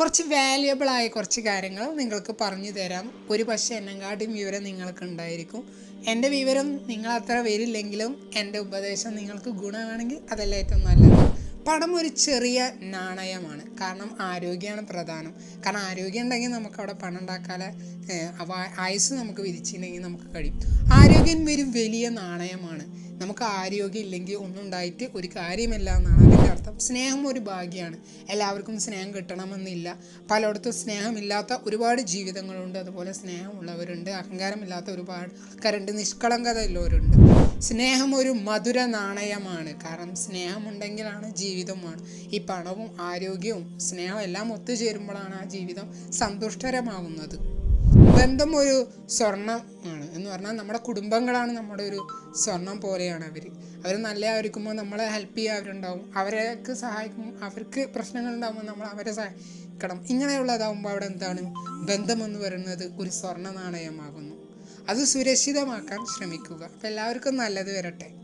കുറച്ച് വാല്യുബിളായ കുറച്ച് കാര്യങ്ങൾ നിങ്ങൾക്ക് പറഞ്ഞു തരാം. ഒരു പക്ഷേ എന്നെങ്കാട്ടും വിവരം നിങ്ങൾക്ക് ഉണ്ടായിരിക്കും. എന്റെ വിവരം നിങ്ങൾ അത്ര വരില്ലെങ്കിലും എന്റെ ഉപദേശം നിങ്ങൾക്ക് ഗുണമാണെങ്കിൽ അതല്ല ഏറ്റവും നല്ലത്. പണം ഒരു ചെറിയ നാണയമാണ്. കാരണം ആരോഗ്യമാണ് പ്രധാനം. കാരണം ആരോഗ്യം ഉണ്ടെങ്കിൽ നമുക്ക് അവിടെ പണം ഉണ്ടാക്കാതെ ആയുസ് നമുക്ക് വിധിച്ചിട്ടുണ്ടെങ്കിൽ നമുക്ക് കഴിയും. ആരോഗ്യം ഒരു വലിയ നാണയമാണ്. നമുക്ക് ആരോഗ്യം ഇല്ലെങ്കിൽ ഒന്നും ഉണ്ടായിട്ട് ഒരു കാര്യമില്ല എന്നാണ് അതിന്റെ അർത്ഥം. സ്നേഹം ഒരു ഭാഗ്യമാണ്. എല്ലാവർക്കും സ്നേഹം കിട്ടണമെന്നില്ല. പലയിടത്തും സ്നേഹമില്ലാത്ത ഒരുപാട് ജീവിതങ്ങളുണ്ട്. അതുപോലെ സ്നേഹമുള്ളവരുണ്ട്. അഹങ്കാരമില്ലാത്ത ഒരുപാട് ആൾക്കാരുണ്ട്. നിഷ്കളങ്കതയുള്ളവരുണ്ട്. സ്നേഹം ഒരു മധുര നാണയമാണ്. കാരണം സ്നേഹമുണ്ടെങ്കിലാണ് ജീവിതമാണ് ഈ പണവും ആരോഗ്യവും സ്നേഹം എല്ലാം ഒത്തുചേരുമ്പോഴാണ് ആ ജീവിതം സന്തുഷ്ടരമാകുന്നത് ബന്ധം ഒരു സ്വർണം ആണ്. എന്ന് പറഞ്ഞാൽ നമ്മുടെ കുടുംബങ്ങളാണ് നമ്മുടെ ഒരു സ്വർണം പോലെയാണ് അവർ അവർ നല്ലതായിരിക്കുമ്പോൾ നമ്മളെ ഹെൽപ്പ് ചെയ്യാവരുണ്ടാവും അവരെയൊക്കെ സഹായിക്കും അവർക്ക് പ്രശ്നങ്ങൾ ഉണ്ടാകുമ്പോൾ നമ്മൾ അവരെ സഹായിക്കണം. ഇങ്ങനെയുള്ളതാകുമ്പോൾ അവിടെ എന്താണ്? ബന്ധം എന്ന് പറയുന്നത് ഒരു സ്വർണ നാണയമാകുന്നു. അത് സുരക്ഷിതമാക്കാൻ ശ്രമിക്കുക. അപ്പോൾ എല്ലാവർക്കും നല്ലത് വരട്ടെ.